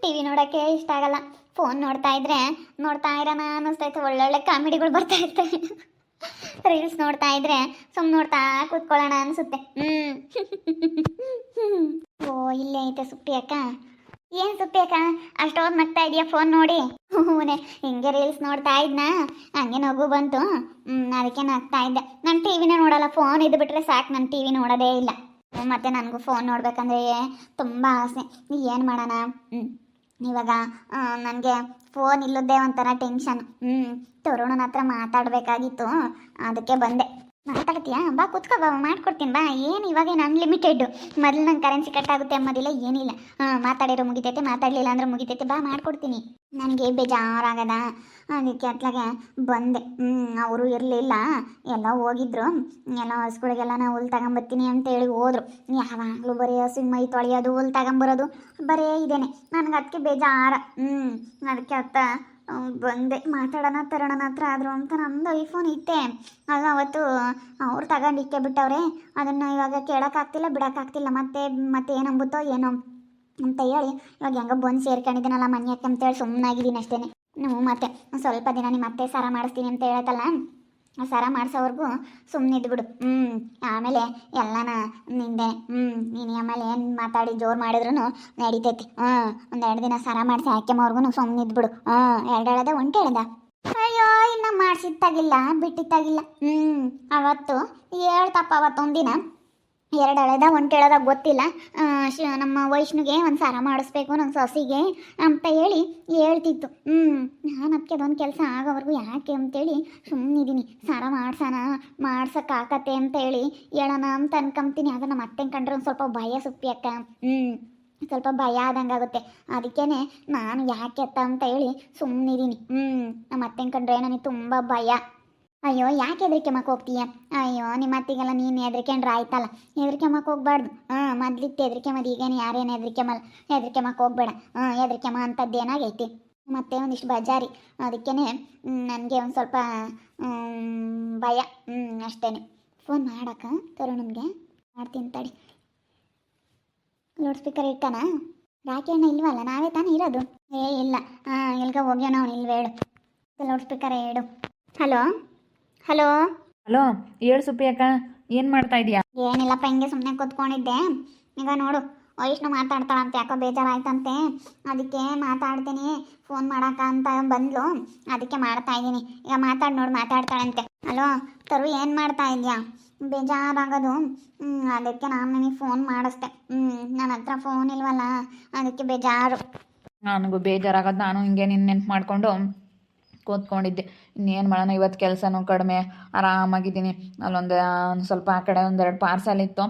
T V ನೋಡೋಕ್ಕೆ ಇಷ್ಟ ಆಗಲ್ಲ. ಫೋನ್ ನೋಡ್ತಾ ಇದ್ರೆ, ನೋಡ್ತಾ ಇರೋಣ ಅನ್ನಿಸ್ತೈತೆ. ಒಳ್ಳೊಳ್ಳೆ ಕಾಮಿಡಿಗಳು ಬರ್ತಾ ಇರ್ತವೆ ರೀಲ್ಸ್ ನೋಡ್ತಾ ಇದ್ರೆ ಸುಮ್ಮನೆ ನೋಡ್ತಾ ಕೂತ್ಕೊಳ್ಳೋಣ ಅನಿಸುತ್ತೆ ಹ್ಞೂ ಓ, ಇಲ್ಲೇ ಐತೆ ಸುಪ್ಪಿ ಅಕ್ಕ. ಏನು ಸುಪ್ಪಿ ಅಕ್ಕ? ಅಷ್ಟೊಂದು ನಗ್ತಾ ಇದೆಯಾ ಫೋನ್ ನೋಡಿ? ಹೂನೆ, ಹಿಂಗೆ ರೀಲ್ಸ್ ನೋಡ್ತಾ ಇದ್ನಾ? ಹಂಗೆ ನಗು ಬಂತು. ಹ್ಞೂ ಅದಕ್ಕೆ ನಗ್ತಾ ಇದ್ದೆ. ನಾನು ಟಿ ವಿನೇ ನೋಡಲ್ಲ ಫೋನ್ ಇದ್ಬಿಟ್ರೆ ಸಾಕು. ನಾನು ಟಿ ವಿ ನೋಡೋದೇ ಇಲ್ಲ. ಮತ್ತೆ ನನಗೂ ಫೋನ್ ನೋಡ್ಬೇಕಂದ್ರೆ ತುಂಬ ಆಸೆ. ಏನು ಮಾಡೋಣ? ಹ್ಞೂ ಇವಾಗ ನನಗೆ ಫೋನ್ ಇಲ್ಲದ್ದೇ ಒಂಥರ ಟೆನ್ಷನ್ ಹ್ಞೂ ತರುಣನ ಹತ್ರ ಮಾತಾಡಬೇಕಾಗಿತ್ತು. ಅದಕ್ಕೆ ಬಂದೆ. ಮಾತಾಡ್ತೀಯಾ? ಬಾ ಕುತ್ಕೋ, ಬಾ, ಮಾಡ್ಕೊಡ್ತೀನಿ, ಬಾ. ಏನು ಇವಾಗೇನು ಅನ್ಲಿಮಿಟೆಡ್ ಮೊದಲು ನಂಗೆ ಕರೆನ್ಸಿ ಕಟ್ ಆಗುತ್ತೆ ಅಂಬೋದಿಲ್ಲ ಏನಿಲ್ಲ ಹಾಂ, ಮಾತಾಡಿರೋ ಮುಗಿತೈತೆ, ಮಾತಾಡಲಿಲ್ಲ ಅಂದ್ರೆ ಮುಗಿತೈತೆ, ಬಾ, ಮಾಡ್ಕೊಡ್ತೀನಿ. ನನಗೆ ಬೇಜಾರಾಗದ. ಅದಕ್ಕೆ ಅತ್ಲಾಗೆ ಬಂದೆ. ಅವರು ಇರಲಿಲ್ಲ. ಎಲ್ಲ ಹೋಗಿದ್ರು. ಎಲ್ಲ ಹಸುಗಳಿಗೆಲ್ಲ ನಾ ಹುಲ್ ತಗೊಂಬರ್ತೀನಿ ಅಂತ ಹೇಳಿ ಹೋದ್ರು. ಯಾವಾಗಲೂ ಬರೀ ಹಸಿ ಮೈ ತೊಳೆಯೋದು, ಹುಲ್ ತಗೊಂಬರೋದು, ಬರೇ ಇದೇನೆ. ನನಗೆ ಅದಕ್ಕೆ ಬೇಜಾರ. ಹ್ಞೂ ಅದಕ್ಕೆ ಅತ್ತ ಬಂದೆ. ಮಾತಾಡೋಣ ತರೋಣ ಹತ್ರ ಆದರು ಅಂತ ನಮ್ಮದು ಐಫೋನ್ ಇತ್ತೆ ಆಗ ಅವತ್ತು ಅವ್ರು ತಗೊಂಡು ಇಕ್ಕೆ ಬಿಟ್ಟವ್ರೆ. ಅದನ್ನು ಇವಾಗ ಕೇಳೋಕ್ಕಾಗ್ತಿಲ್ಲ, ಬಿಡೋಕ್ಕಾಗ್ತಿಲ್ಲ. ಮತ್ತೆ ಮತ್ತೆ ಏನಂಬುತ್ತೋ ಏನೋ ಅಂತ ಹೇಳಿ, ಇವಾಗ ಹೆಂಗೋ ಬಂದು ಸೇರ್ಕೊಂಡಿದ್ದೀನಲ್ಲ ಮನೆಯಕ್ಕೆ ಅಂತೇಳಿ ಸುಮ್ಮನಾಗಿದ್ದೀನಿ ಅಷ್ಟೇ ನೀವು ಮತ್ತೆ ಸ್ವಲ್ಪ ದಿನ ನಿಮ್ಮ ಮತ್ತೆ ಸಾರ ಮಾಡಿಸ್ತೀನಿ ಅಂತ ಹೇಳತ್ತಲ್ಲ? ಸರ ಮಾಡಿಸೋವರೆಗೂ ಸುಮ್ಮನೆ ಇದ್ಬಿಡು. ಹ್ಞೂ ಆಮೇಲೆ ಎಲ್ಲನ ನಿಂದೆ. ಹ್ಞೂ ನೀನು ಆಮೇಲೆ ಏನು ಮಾತಾಡಿ ಜೋರು ಮಾಡಿದ್ರು ನಡೀತೈತಿ. ಹ್ಞೂ ಒಂದು ಎರಡು ದಿನ ಸರ ಮಾಡಿಸಿ ಹಾಕ್ಯಮವ್ರಿಗೂ ಸುಮ್ಮನೆ ಇದ್ಬಿಡು. ಹ್ಞೂ ಎರಡು ಹೇಳ್ದೆ ಒಂಟು ಹೇಳ್ದ. ಅಯ್ಯೋ, ಇನ್ನು ಮಾಡಿಸಿದ್ದಾಗಿಲ್ಲ ಬಿಟ್ಟಿದ್ದಾಗಿಲ್ಲ ಹ್ಞೂ ಅವತ್ತು ಹೇಳ್ತಪ್ಪ ಅವತ್ತೊಂದಿನ. ಎರಡು ಅಳದ ಒಂಟು ಎಳೆದ ಗೊತ್ತಿಲ್ಲ. ನಮ್ಮ ವೈಷ್ಣುಗೆ ಒಂದು ಸಾರ ಮಾಡಿಸ್ಬೇಕು ನನ್ನ ಸೊಸಿಗೆ ಅಂತ ಹೇಳಿ ಹೇಳ್ತಿತ್ತು. ಹ್ಞೂ ನಾನು ಅದಕ್ಕೆ ಅದೊಂದು ಕೆಲಸ ಆಗೋವರೆಗೂ ಯಾಕೆ ಅಂತೇಳಿ ಸುಮ್ಮನಿದ್ದೀನಿ ಸಾರ ಮಾಡ್ಸೋಣ, ಮಾಡ್ಸೋಕ್ಕಾಗತ್ತೆ ಅಂತ ಹೇಳಿ ಹೇಳೋಣ ಅಂತ ಅನ್ಕೊಂತೀನಿ ಆಗ ನಮ್ಮ ಅತ್ತೆ ಕಂಡ್ರೆ ಒಂದು ಸ್ವಲ್ಪ ಭಯ ಸುಪ್ಪಿ ಅಕ್ಕ. ಹ್ಞೂ ಸ್ವಲ್ಪ ಭಯ ಆದಂಗೆ ಆಗುತ್ತೆ. ಅದಕ್ಕೇನೆ ನಾನು ಯಾಕೆ ಅಂತ ಹೇಳಿ ಸುಮ್ಮನಿದ್ದೀನಿ ಹ್ಞೂ ನಮ್ಮ ಅತ್ತೆ ಕಂಡ್ರೆ ನನಗೆ ತುಂಬ ಭಯ. ಅಯ್ಯೋ, ಯಾಕೆ ಹೆದರಿಕೆ ಮಕ್ಕ ಹೋಗ್ತೀಯ? ಅಯ್ಯೋ ನಿಮ್ಮ ಅತ್ತಿಗೆಲ್ಲ ನೀನು ಹೆದರಿಕೆಂಡ್ರೆ ಆಯ್ತಲ್ಲ. ಹೆದರಿಕೆ ಮಕ್ಕ ಹೋಗ್ಬಾರ್ದು. ಹಾಂ ಮೊದ್ಲಿತ್ತು ಹೆದರಿಕೆ ಮದ್ದು ಈಗೇನು ಯಾರೇನು ಹೆದರಿಕೆ ಮಲ್, ಹೆದರಿಕೆ ಮಕ್ಕ ಹೋಗ್ಬೇಡ. ಹಾಂ ಹೆದರಿಕೆ ಮಾ ಅಂಥದ್ದು ಏನಾಗೈತಿ? ಮತ್ತೆ ಒಂದಿಷ್ಟು ಬಜಾರಿ. ಅದಕ್ಕೇ ನನಗೆ ಒಂದು ಸ್ವಲ್ಪ ಭಯ. ಹ್ಞೂ ಅಷ್ಟೇ ಫೋನ್ ಮಾಡಕ್ಕ, ತರುಣನ್ಗೆ. ಮಾಡ್ತೀನಿ ತಡಿ. ಲೌಡ್ ಸ್ಪೀಕರ್ ಇಟ್ಟಾನ ರಾಕಿ ಅಣ್ಣ ಇಲ್ವಲ್ಲ, ನಾವೇ ತಾನೇ ಇರೋದು? ಏ, ಇಲ್ಲ. ಹಾಂ ಎಲ್ಗ ಹೋಗ್ಯಾನ ಅವ್ನು ಇಲ್ವೇ ಹೇಳು. ಲೌಡ್ ಸ್ಪೀಕರ್ ಹೇಳು. Hello hello? ಹಲೋ ಹೇಳು ಸುಪ್ಪಿ ಅಕ್ಕ ಏನು ಮಾಡ್ತಾ ಇದೀಯಾ? ಏನಿಲ್ಲಪ್ಪ ಹಿಂಗೆ ಸುಮ್ಮನೆ ಕೂತ್ಕೊಂಡಿದ್ದೆ. ಈಗ ನೋಡು ವೈಷ್ಣು ಮಾತಾಡ್ತಾಳಂತೆ ಯಾಕೋ ಬೇಜಾರಾಯ್ತಂತೆ. ಅದಕ್ಕೆ ಮಾತಾಡ್ತೀನಿ ಫೋನ್ ಮಾಡಕ್ಕ ಅಂತ ಬಂದ್ಲು. ಅದಕ್ಕೆ ಮಾಡ್ತಾ ಇದ್ದೀನಿ. ಈಗ ಮಾತಾಡಿ ನೋಡಿ ಮಾತಾಡ್ತಾಳಂತೆ. ಹಲೋ ತರು ಏನು ಮಾಡ್ತಾ ಇದೆಯಾ? ಬೇಜಾರಾಗೋದು. ಹ್ಮ್, ಅದಕ್ಕೆ ನಾನು ನಿನಗೆ ಫೋನ್ ಮಾಡಿಸ್ದೆ. ಹ್ಞೂ ನನ್ನ ಹತ್ರ ಫೋನ್ ಇಲ್ವಲ್ಲ ಅದಕ್ಕೆ ಬೇಜಾರು. ನನಗೂ ಬೇಜಾರಾಗೋದು ನಾನು ಹಿಂಗೆ ನಿನ್ನ ನೆನ್ಪು ಮಾಡಿಕೊಂಡು ಕೂತ್ಕೊಂಡಿದ್ದೆ. ಇನ್ನೇನು ಮಾಡೋಣ ಇವತ್ತು ಕೆಲಸನೂ ಕಡಿಮೆ ಆರಾಮಾಗಿದ್ದೀನಿ. ಅಲ್ಲೊಂದು ಒಂದು ಸ್ವಲ್ಪ ಆ ಕಡೆ ಒಂದೆರಡು ಪಾರ್ಸಲ್ ಇತ್ತು.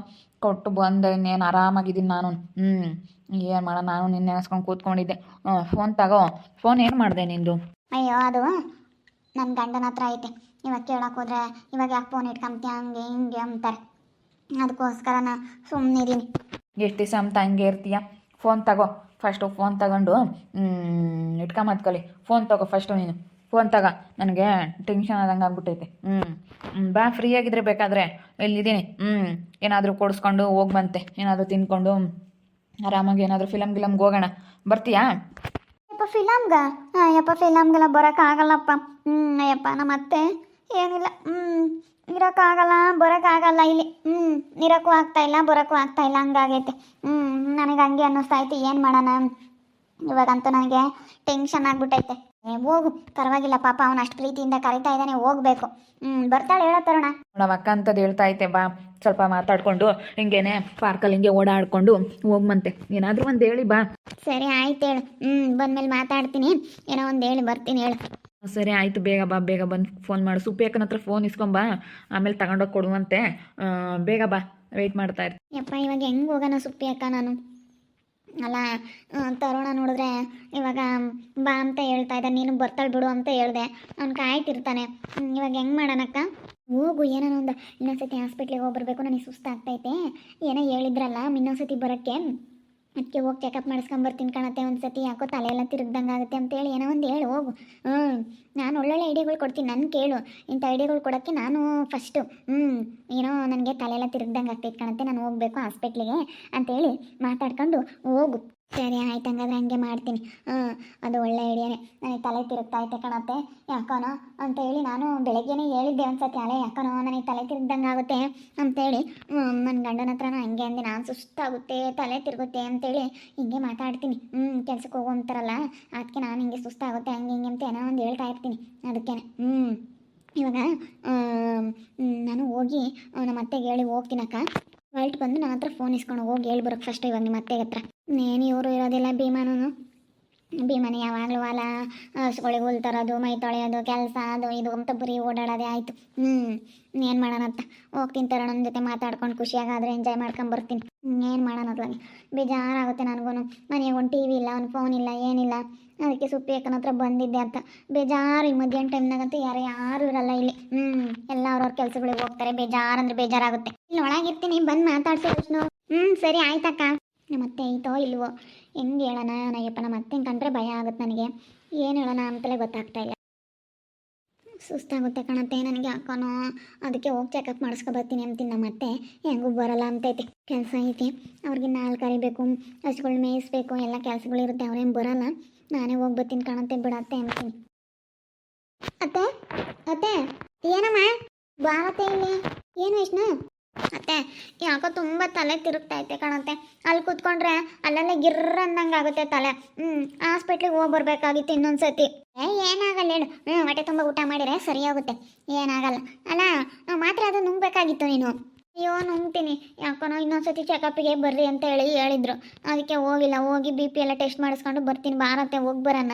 ಕೊಟ್ಟು ಬಂದೆ ಇನ್ನೇನು ಆರಾಮಾಗಿದ್ದೀನಿ ನಾನು. ಹ್ಞೂ ಏನು ಮಾಡೋಣ ನಾನು ನಿನ್ನೆ ನೆನೆಸ್ಕೊಂಡು ಕೂತ್ಕೊಂಡಿದ್ದೆ. ಫೋನ್ ತಗೋ. ಫೋನ್ ಏನು ಮಾಡಿದೆ ನಿಂದು? ಅಯ್ಯೋ ಅದು ನನ್ನ ಗಂಡನ ಹತ್ರ ಐತೆ. ಇವಾಗ ಕೇಳಕ್ಕೆ ಹೋದ್ರೆ ಇವಾಗ ಯಾಕೆ ಫೋನ್ ಇಟ್ಕೊಂತೀಯ ಹಂಗೆ ಹಿಂಗೆ ಅಂತಾರೆ. ಅದಕ್ಕೋಸ್ಕರ ಸುಮ್ಮನೆ ಸುಮ್ಮನಿದ್ದೀನಿ ಎಷ್ಟು ದಿವಸ ಅಂತ ಹಂಗೆ ಇರ್ತೀಯ? ಫೋನ್ ತಗೋ. ಫಸ್ಟು ಫೋನ್ ತಗೊಂಡು ಇಟ್ಕೊಂಬತ್ಕೊಳ್ಳಿ ಫೋನ್ ತಗೋ ಫಸ್ಟು ನೀನು. ಫೋನ್ ತಗೋ ನನಗೆ ಟೆನ್ಷನ್ ಆದಂಗೆ ಆಗ್ಬಿಟ್ಟೈತೆ. ಹ್ಞೂ ಬಾ ಫ್ರೀ ಆಗಿದ್ರೆ ಬೇಕಾದರೆ ಇಲ್ಲಿದ್ದೀನಿ ಹ್ಞೂ ಏನಾದರೂ ಕೊಡಿಸ್ಕೊಂಡು ಹೋಗಿ ಬಂತೆ. ಏನಾದರೂ ತಿನ್ಕೊಂಡು ಆರಾಮಾಗಿ ಏನಾದರೂ ಫಿಲಮ್ ಗಿಲಮ್ಗೆ ಹೋಗೋಣ. ಬರ್ತೀಯಾ? ಯಪ್ಪ ಫಿಲಮ್ಗ ಯಪ್ಪ ಫಿಲಮ್ಗೆಲ್ಲ ಬರೋಕ್ಕಾಗಲ್ಲಪ್ಪ. ಹ್ಞೂ ಅಯ್ಯಪ್ಪ ನಮ್ಮ ಅತ್ತೆ ಏನಿಲ್ಲ. ಹ್ಞೂ ಇರೋಕ್ಕಾಗಲ್ಲ, ಬರೋಕ್ಕಾಗಲ್ಲ ಇಲ್ಲಿ. ಹ್ಞೂ ಇರೋಕ್ಕೂ ಆಗ್ತಾಯಿಲ್ಲ ಬರೋಕ್ಕೂ ಆಗ್ತಾಯಿಲ್ಲ ಹಂಗಾಗೈತೆ. ಹ್ಞೂ ನನಗೆ ಹಂಗೆ ಅನ್ನಿಸ್ತಾ ಐತಿ, ಏನು ಮಾಡೋಣ? ಇವಾಗಂತೂ ನನಗೆ ಟೆನ್ಷನ್ ಆಗ್ಬಿಟ್ಟೈತೆ. ಹೋಗು. ಪರವಾಗಿಲ್ಲ ಪಾಪ ಅವನು ಅಷ್ಟು ಪ್ರೀತಿಯಿಂದ ಕರಿತಾ ಇದ್ದಾನೆ ಹೋಗ್ಬೇಕು. ಹ್ಞೂ ಬರ್ತಾಳೆ ಹೇಳೋ ತರುಣ. ನಮ್ಮ ಅಕ್ಕ ಅಂತದ್ದು ಹೇಳ್ತಾ ಐತೆ ಬಾ. ಸ್ವಲ್ಪ ಮಾತಾಡ್ಕೊಂಡು ಹಿಂಗೇನೆ ಪಾರ್ಕಲ್ಲಿ ಹಿಂಗೆ ಓಡಾಡ್ಕೊಂಡು ಹೋಗ್ಮಂತೆ. ಏನಾದರೂ ಒಂದು ಹೇಳಿ ಬಾ. ಸರಿ ಆಯ್ತು ಹೇಳು. ಹ್ಞೂ ಬಂದ್ಮೇಲೆ ಮಾತಾಡ್ತೀನಿ. ಏನೋ ಒಂದು ಹೇಳಿ ಬರ್ತೀನಿ ಹೇಳು. ಸರಿ ಆಯಿತು. ಬೇಗ ಬಾ ಬೇಗ ಬಂದು ಫೋನ್ ಮಾಡು. ಸುಪ್ಪಿ ಅಕ್ಕನ ಹತ್ರ ಫೋನ್ ಇಸ್ಕೊಂಬಾ ಆಮೇಲೆ ತಗೊಂಡೋಗಿ ಕೊಡುವಂತೆ. ಬೇಗ ಬಾ. ವೆಯ್ಟ್ ಮಾಡ್ತಾ ಇರ್ತೀನಿ ಯಪ್ಪ ಇವಾಗ ಹೆಂಗೆ ಹೋಗೋಣ ಸುಪ್ಪಿ ಅಕ್ಕ ನಾನು. ಅಲ್ಲ ತರೋಣ ನೋಡಿದ್ರೆ ಇವಾಗ ಬಾ ಅಂತ ಹೇಳ್ತಾ ಇದ್ದ, ನೀನು ಬರ್ತಾಳೆ ಬಿಡು ಅಂತ ಹೇಳ್ದೆ. ಅವ್ನು ಕಾಯ್ತಿರ್ತಾನೆ ಇವಾಗ ಹೆಂಗೆ ಮಾಡೋಣಕ್ಕ? ಹೋಗು ಏನೋ ಒಂದು ಇನ್ನೊಂದ್ಸತಿ ಹಾಸ್ಪಿಟ್ಲಿಗೆ ಹೋಗಿ ಬರಬೇಕು ನನಗೆ ಸುಸ್ತಾಗ್ತೈತೆ. ಏನೋ ಹೇಳಿದ್ರಲ್ಲ, ಇನ್ನೊಂದ್ಸತಿ ಬರೋಕ್ಕೆ. ಅದಕ್ಕೆ ಹೋಗಿ ಚೆಕಪ್ ಮಾಡಿಸ್ಕೊಂಬರ್ತೀನಿ ಕಣತ್ತೆ ಒಂದು ಸತಿ ಯಾಕೋ ತಲೆ ಎಲ್ಲ ತಿರುಗ್ದಂಗೆ ಆಗುತ್ತೆ ಅಂತೇಳಿ ಏನೋ ಒಂದು ಹೇಳು, ಹೋಗು. ಹ್ಞೂ ನಾನು ಒಳ್ಳೊಳ್ಳೆ ಐಡಿಯಾಗಳು ಕೊಡ್ತೀನಿ ನನ್ನ ಕೇಳು. ಇಂಥ ಐಡಿಯಾಗಳು ಕೊಡೋಕ್ಕೆ ನಾನು ಫಸ್ಟು ಹ್ಞೂ ಏನೋ ನನಗೆ ತಲೆ ಎಲ್ಲ ತಿರುಗ್ದಂಗೆ ಆಗ್ತೈತೆ ಕಣತ್ತೆ, ನಾನು ಹೋಗ್ಬೇಕು ಹಾಸ್ಪಿಟ್ಲಿಗೆ ಅಂತೇಳಿ ಮಾತಾಡ್ಕೊಂಡು ಹೋಗು. ಸರಿ, ಆಯ್ತು, ಹಂಗಾದ್ರೆ ಹಂಗೆ ಮಾಡ್ತೀನಿ. ಹ್ಞೂ ಅದು ಒಳ್ಳೆ ಐಡಿಯಾನೇ ನನಗೆ ತಲೆ ತಿರುಗ್ತಾ ಐತೆ ಕಣತ್ತೆ ಅಂತ ಅಂತೇಳಿ ನಾನು ಬೆಳಗ್ಗೆನೇ ಹೇಳಿದ್ದೆ ಅನ್ಸತ್ತೆ ಸತಿ ಅಲೆ, ಯಾಕನೋ ನನಗೆ ತಲೆ ತಿರುಗ್ದಂಗೆ ಆಗುತ್ತೆ ಅಂತೇಳಿ. ನನ್ನ ಗಂಡನ ಹತ್ರನೂ ಹಂಗೆ ಅಂದೆ. ನಾನು ಸುಸ್ತಾಗುತ್ತೆ, ತಲೆ ತಿರುಗುತ್ತೆ ಅಂತೇಳಿ ಹಿಂಗೆ ಮಾತಾಡ್ತೀನಿ. ಹ್ಞೂ ಕೆಲ್ಸಕ್ಕೆ ಹೋಗು ಅಂತಾರಲ್ಲ ಅದಕ್ಕೆ ನಾನು ಹಿಂಗೆ ಸುಸ್ತಾಗುತ್ತೆ, ಹಂಗೆ ಹಿಂಗೆ ಅಂತ ಏನೋ ಒಂದು ಹೇಳ್ತಾ ಇರ್ತೀನಿ ಅದಕ್ಕೆ ಹ್ಞೂ ಇವಾಗ ನಾನು ಹೋಗಿ ನಮ್ಮ ಅತ್ತೆಗೆ ಹೇಳಿ ಹೋಗ್ತೀನಕ್ಕ. ಹೊರಟು ಬಂದು ನನ್ನ ಹತ್ರ ಫೋನ್ ಇಸ್ಕೊಂಡು ಹೋಗಿ ಹೇಳ್ಬರಕ್ ಫಸ್ಟ್ ಇವಾಗ ನಿಮ್ಮ ಅತ್ತೆಗೆ ಹತ್ರ. ಏನು ಇವರು ಇರೋದಿಲ್ಲ ಭೀಮಾನು ಭೀಮನೆ ಯಾವಾಗಲೂ ಹೊಲ ಹಸುಗಳಿಗೆ ಹುಲ್ ತರೋದು, ಮೈ ತೊಳೆಯೋದು, ಕೆಲಸ ಅದು ಇದು ಅಂತ ಬರೀ ಓಡಾಡೋದೇ ಆಯಿತು. ಹ್ಞೂ ಏನು ಮಾಡೋಣತ್ತ ಹೋಗ್ತೀನಿ ತರೋಣ ನನ್ನ ಜೊತೆ ಮಾತಾಡ್ಕೊಂಡು ಖುಷಿಯಾಗಾದ್ರೆ ಎಂಜಾಯ್ ಮಾಡ್ಕೊಂಡು ಬರ್ತೀನಿ. ಏನು ಮಾಡೋಣ ಅದ್ರಾಗೆ ಬೇಜಾರಾಗುತ್ತೆ ನನಗೂ ಮನೆಗೆ ಒಂದು ಟಿ ವಿ ಇಲ್ಲ, ಒಂದು ಫೋನ್ ಇಲ್ಲ, ಏನಿಲ್ಲ. ಅದಕ್ಕೆ ಸುಪ್ಪಿ ಅಕ್ಕನ ಹತ್ರ ಬಂದಿದ್ದೆ ಅಂತ. ಬೇಜಾರು ಈ ಮಧ್ಯಾಹ್ನ ಟೈಮ್ನಾಗಂತೂ ಯಾರು ಯಾರು ಇರಲ್ಲ ಇಲ್ಲಿ. ಹ್ಞೂ ಎಲ್ಲ ಅವ್ರವ್ರ ಕೆಲಸಗಳಿಗೆ ಹೋಗ್ತಾರೆ. ಬೇಜಾರು ಅಂದ್ರೆ ಬೇಜಾರಾಗುತ್ತೆ. ಇಲ್ಲಿ ಒಳಗಿರ್ತೀನಿ ಬಂದು ಮಾತಾಡ್ಸಿ ವಿಷ್ಣು. ಹ್ಞೂ ಸರಿ ಆಯ್ತಕ್ಕ. ನಮ್ಮ ಅತ್ತೆ ಐತೋ ಇಲ್ವೋ? ಹೆಂಗೆ ಹೇಳೋಣ ನಯ್ಯಪ್ಪ ನಮ್ಮ ಅತ್ತೆನ ಕಂಡ್ರೆ ಭಯ ಆಗುತ್ತೆ ನನಗೆ. ಏನು ಹೇಳೋಣ ಅಂತಲೇ ಗೊತ್ತಾಗ್ತಾ ಇಲ್ಲ. ಸುಸ್ತಾಗುತ್ತೆ ಕಣತ್ತೆ ನನಗೆ ಹಾಕೋನು ಅದಕ್ಕೆ ಹೋಗಿ ಚೆಕಪ್ ಮಾಡಿಸ್ಕೊ ಬರ್ತೀನಿ ಅಂತೀನಿ ನಮ್ಮ ಅತ್ತೆ. ಹೆಂಗೂ ಬರಲ್ಲ ಅಂತೈತಿ ಕೆಲಸ ಐತಿ. ಅವ್ರಿಗೆ ನಾಲ್ಕು ಕರಿಬೇಕು ಹಸುಗಳು ಮೇಯಿಸ್ಬೇಕು, ಎಲ್ಲ ಕೆಲಸಗಳಿರುತ್ತೆ ಅವ್ರೇನು ಬರಲ್ಲ. ನಾನೇ ಹೋಗಿ ಬರ್ತೀನಿ ಕಣತ್ತೆ ಬಿಡತ್ತೆ ಅಂತೀನಿ. ಅತ್ತೆ ಅತ್ತೆ, ಏನಮ್ಮ? ಬಾರತ್ತೆ ಇಲ್ಲಿ. ಏನು ವಿಷ್ಣು? ಅತ್ತೆ ಯಾಕೋ ತುಂಬ ತಲೆ ತಿರುಗ್ತಾ ಐತೆ ಕಾಣುತ್ತೆ. ಅಲ್ಲಿ ಕೂತ್ಕೊಂಡ್ರೆ ಅಲ್ಲಲ್ಲೇ ಗಿರ್ರ ಆಗುತ್ತೆ ತಲೆ. ಹ್ಞೂ ಹಾಸ್ಪಿಟ್ಲಿಗೆ ಹೋಗಿ ಬರ್ಬೇಕಾಗಿತ್ತು ಇನ್ನೊಂದು ಸತಿ ಏ, ಏನಾಗಲ್ಲ ಹೇಳು. ಹ್ಞೂ ಹೊಟ್ಟೆ ತುಂಬ ಊಟ ಮಾಡಿದ್ರೆ ಸರಿ ಹೋಗುತ್ತೆ. ಏನಾಗಲ್ಲ. ಅಲ್ಲ ಮಾತ್ರ ಅದು ನುಂಗ್ಬೇಕಾಗಿತ್ತು ನೀನು. ಅಯ್ಯೋ, ನುಂಗ್ತೀನಿ. ಯಾಕೋ ಇನ್ನೊಂದ್ಸತಿ ಚೆಕಪ್ಪಿಗೆ ಬರ್ರಿ ಅಂತ ಹೇಳಿ ಹೇಳಿದ್ರು. ಅದಕ್ಕೆ ಹೋಗಿಲ್ಲ. ಹೋಗಿ ಬಿ ಪಿ ಎಲ್ಲ ಟೆಸ್ಟ್ ಮಾಡಿಸ್ಕೊಂಡು ಬರ್ತೀನಿ. ಬಾರತ್ತೆ, ಹೋಗಿ ಬರೋಣ.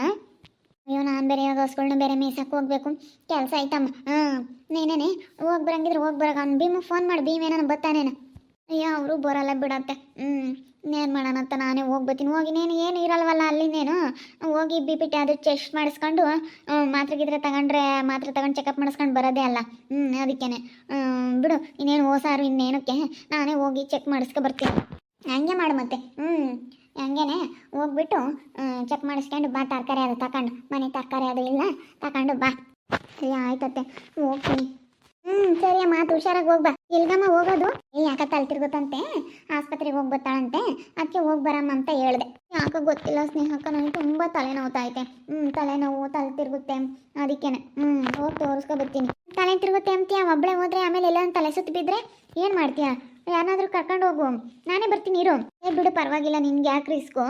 ಅಯ್ಯೋ, ನಾನು ಬೇರೆ ಯಾವ ಹಸ್ಗಳ್ನ ಬೇರೆ ಮೇಯ್ಸಕ್ಕೆ ಹೋಗ್ಬೇಕು. ಕೆಲಸ ಐತಮ್ಮ ಹಾಂ, ನೀನೇನೆ? ಹೋಗಿ ಬರಂಗಿದ್ರೆ ಹೋಗಿ ಬರಗ ಅನ್ ಭೀಮು ಫೋನ್ ಮಾಡಿ. ಭೀಮ್ ಏನೋ ಬತ್ತಾನೇನ ಅಯ್ಯೋ, ಅವರು ಬರಲ್ಲ ಬಿಡತ್ತೆ. ಹ್ಞೂ ಏನು ಮಾಡೋಣ ಅಂತ ನಾನೇ ಹೋಗ್ಬತ್ತೀನಿ ಹೋಗಿ ನೀನು ಏನು ಇರಲ್ವಲ್ಲ ಅಲ್ಲಿಂದೇನು ಹೋಗಿ ಬಿ ಪಿ ಟಿ ಅದು ಚೆಸ್ಟ್ ಮಾಡಿಸ್ಕೊಂಡು ಮಾತ್ರೆ ಗಿದ್ರೆ ತಗೊಂಡ್ರೆ ಮಾತ್ರೆ ತಗೊಂಡು ಚೆಕಪ್ ಮಾಡಿಸ್ಕೊಂಡು ಬರೋದೇ ಅಲ್ಲ. ಹ್ಞೂ ಅದಕ್ಕೇನೆ. ಬಿಡು, ಇನ್ನೇನು ಹೋಸಾರು ಇನ್ನೇನಕ್ಕೆ? ನಾನೇ ಹೋಗಿ ಚೆಕ್ ಮಾಡಿಸ್ಕೊ ಬರ್ತೀನಿ. ಹಂಗೆ ಮಾಡು ಮತ್ತೆ. ಹ್ಞೂ ಹಂಗೇನೆ ಹೋಗ್ಬಿಟ್ಟು ಚೆಕ್ ಮಾಡಿಸ್ಕೊಂಡು ಬಾ, ತರಕಾರಿ ಅದು ತಗೊಂಡು ಮನೆ ತರಕಾರಿ ಅದು ಇಲ್ಲ ತಗೊಂಡು ಬಾ. ಸರಿ ಆಯ್ತತ್ತೆ ಹೋಗ್ತೀನಿ. ಹ್ಞೂ ಸರಿ ಅಮ್ಮ ಆತು ಹುಷಾರಾಗಿ ಹೋಗ್ಬಾ ಎಲ್ಗಮ್ಮ ಹೋಗೋದು? ಏ, ಯಾಕ ತಲೆ ತಿರ್ಗುತ್ತಂತೆ? ಆಸ್ಪತ್ರೆಗೆ ಹೋಗಿ ಬರ್ತಾಳಂತೆ. ಅದಕ್ಕೆ ಹೋಗಿ ಬರಮ್ಮ ಅಂತ ಹೇಳ್ದೆ. ಯಾಕೋ ಗೊತ್ತಿಲ್ಲ ಸ್ನೇಹಕ್ಕ, ನನಗೆ ತುಂಬ ತಲೆನೋವುತ್ತೈತೆ ಹ್ಞೂ ತಲೆನೋವು, ತಲೆ ತಿರುಗುತ್ತೆ ಅದಕ್ಕೇನೆ. ಹ್ಞೂ ಹೋಗಿ ತೋರಿಸ್ಕೊ ಬರ್ತೀನಿ. ತಲೆ ತಿರುಗುತ್ತೆ ಅಂತೀಯ? ಒಬ್ಬಳೆ ಹೋದ್ರೆ ಆಮೇಲೆ ಎಲ್ಲ ತಲೆ ಸುತ್ತ ಬಿದ್ದರೆ ಏನು ಮಾಡ್ತೀಯ? ಯಾರನ್ನಾದ್ರೂ ಕರ್ಕೊಂಡು ಹೋಗು. ನಾನೇ ಬರ್ತೀನಿ, ಇರು. ಏ, ಬಿಡು, ಪರವಾಗಿಲ್ಲ, ನಿನ್ಗೆ ಯಾಕೆ ರಿಸ್ಕು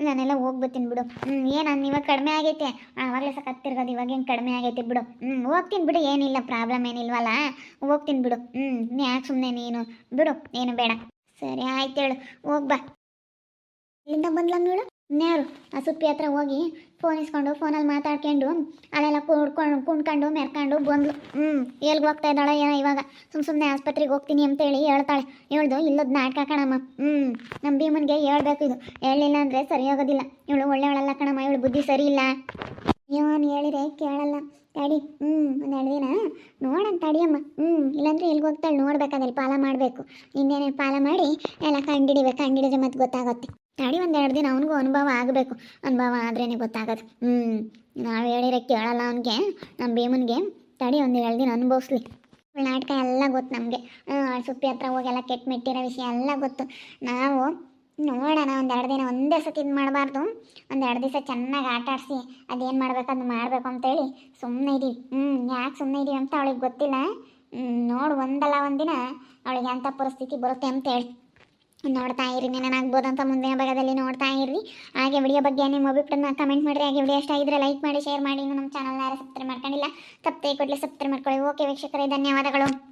ನಾನೆಲ್ಲ ಹೋಗಿ ಬರ್ತೀನಿ, ಬಿಡು. ಹ್ಞೂ ಏನು ಇವಾಗ ಕಡಿಮೆ ಆಗೈತೆ. ಆವಾಗಲೇ ಸಕತ್ತಿರ್ಗೋದು ಇವಾಗ ಏನು ಕಡಿಮೆ ಆಗೈತೆ, ಬಿಡು. ಹ್ಞೂ ಹೋಗ್ತೀನಿ, ಬಿಡು, ಏನಿಲ್ಲ ಪ್ರಾಬ್ಲಮ್ ಏನಿಲ್ವಲ್ಲ? ಹೋಗ್ತೀನಿ, ಬಿಡು. ಹ್ಞೂ ಯಾಕೆ ಸುಮ್ಮನೆ ನೀನು? ಬಿಡು, ಏನು ಬೇಡ. ಸರಿ, ಆಯ್ತು ಹೇಳು. ಹೋಗ್ಬಾ ಇಲ್ಲಿಂದ ಬಂದ್ಲ ನೋಡು ಇನ್ಯಾರು? ಆ ಸುಪ್ಪಿ ಹತ್ರ ಹೋಗಿ ಫೋನ್ ಇಸ್ಕೊಂಡು ಫೋನಲ್ಲಿ ಮಾತಾಡ್ಕೊಂಡು, ಅಲ್ಲೆಲ್ಲ ಕೂಡ್ಕೊಂಡು ಕುಣ್ಕೊಂಡು, ಮೆರ್ಕೊಂಡು ಬಂದ್ಲು. ಹ್ಞೂ ಎಲ್ಗೆ ಹೋಗ್ತಾ ಇದ್ದಾಳೆ ಏನೋ ಇವಾಗ. ಸುಮ್ಮ ಸುಮ್ಮನೆ ಆಸ್ಪತ್ರೆಗೆ ಹೋಗ್ತೀನಿ ಅಂತೇಳಿ ಹೇಳ್ತಾಳೆ. ಹೇಳ್ದು, ಇಲ್ಲದ ನಾಟಕ ಕಣಮ್ಮ. ಹ್ಞೂ ನಮ್ಮ ಭೀಮನ್ಗೆ ಹೇಳ್ಬೇಕು ಇದು. ಹೇಳಿಲ್ಲ ಅಂದರೆ ಸರಿ ಹೋಗೋದಿಲ್ಲ ಇವಳು ಒಳ್ಳೆಯವಳಲ್ಲ ಕಣಮ್ಮ, ಇವಳು ಬುದ್ಧಿ ಸರಿ ಇಲ್ಲ ಇವನು ಹೇಳಿದ್ರೆ ಕೇಳಲ್ಲ ತಡಿ ಹ್ಞೂ ಒಂದು ಎರಡು ದಿನ ನೋಡೋಣ ತಡಿಯಮ್ಮ ಹ್ಞೂ ಇಲ್ಲಾಂದ್ರೆ ಎಲ್ಗೆ ಹೋಗ್ತಾಳೆ ನೋಡ್ಬೇಕಾದಲ್ಲಿ ಪಾಲ ಮಾಡಬೇಕು ಇನ್ನೇನೆ ಪಾಲ ಮಾಡಿ ಎಲ್ಲ ಕಂಡಿಡಿಬೇಕು ಕಂಡಿಡಿದ್ರೆ ಮತ್ತೆ ಗೊತ್ತಾಗುತ್ತೆ. ತಡಿ ಒಂದೆರಡು ದಿನ ಅವನಿಗೂ ಅನುಭವ ಆಗಬೇಕು. ಅನುಭವ ಆದ್ರೇನೆ ಗೊತ್ತಾಗತ್ತೆ. ಹ್ಞೂ ನಾವು ಹೇಳಿರೋ ಕೇಳಲ್ಲ ಅವನಿಗೆ ನಮ್ಮ ಭೀಮನ್ಗೆ. ತಡಿ ಒಂದೆರಡು ದಿನ ಅನುಭವಿಸ್ಲಿ. ನಾಟಕ ಎಲ್ಲ ಗೊತ್ತು ನಮಗೆ. ಸುಪ್ಪಿ ಹತ್ರ ಹೋಗೆಲ್ಲ ಕೆಟ್ಟ ಮೆಟ್ಟಿರೋ ವಿಷಯ ಎಲ್ಲ ಗೊತ್ತು. ನಾವು ನೋಡೋಣ ಒಂದು ಎರಡು ದಿನ ಒಂದೇ ಸತಿ ಇದು ಮಾಡಬಾರ್ದು. ಒಂದು ದಿವಸ ಚೆನ್ನಾಗಿ ಆಟ ಆಡಿಸಿ ಅದೇನು ಮಾಡ್ಬೇಕು ಅದನ್ನ ಮಾಡಬೇಕು ಅಂತೇಳಿ ಸುಮ್ಮನೆ ಇದೀವಿ. ಹ್ಞೂ ಯಾಕೆ ಸುಮ್ಮನೆ ಇದೀವಿ ಅಂತ ಅವಳಿಗೆ ಗೊತ್ತಿಲ್ಲ. ಹ್ಮ್, ನೋಡು, ಒಂದಲ್ಲ, ಒಂದಿನ ಅವಳಿಗೆ ಅಂಥ ಪರಿಸ್ಥಿತಿ ಬರುತ್ತೆ ಅಂತ ಹೇಳಿ. ನೋಡ್ತಾ ಇರಿ ಏನಾಗ್ಬೋದು ಅಂತ ಮುಂದಿನ ಭಾಗದಲ್ಲಿ ನೋಡ್ತಾ ಇರಿ. ಹಾಗೆ ವಿಡಿಯೋ ಬಗ್ಗೆ ನಿಮ್ಮ ಅಭಿಪ್ರಾಯನ ಕಮೆಂಟ್ ಮಾಡಿರಿ. ಹಾಗೆ ವಿಡಿಯೋ ಇಷ್ಟ ಆಗಿದ್ರೆ ಲೈಕ್ ಮಾಡಿ ಶೇರ್ ಮಾಡಿ. ಇನ್ನು ನಮ್ಮ ಚಾನಲ್ನ ಯಾರು ಸಬ್ಸ್ಕ್ರೈಬ್ ಮಾಡ್ಕೊಂಡಿಲ್ಲ ತಪ್ಪೇ ಕೊಡಲಿ ಸಬ್ಸ್ಕ್ರೈಬ್ ಮಾಡ್ಕೊಳ್ಳಿ. ಓಕೆ ವೀಕ್ಷಕರೇ, ಧನ್ಯವಾದಗಳು.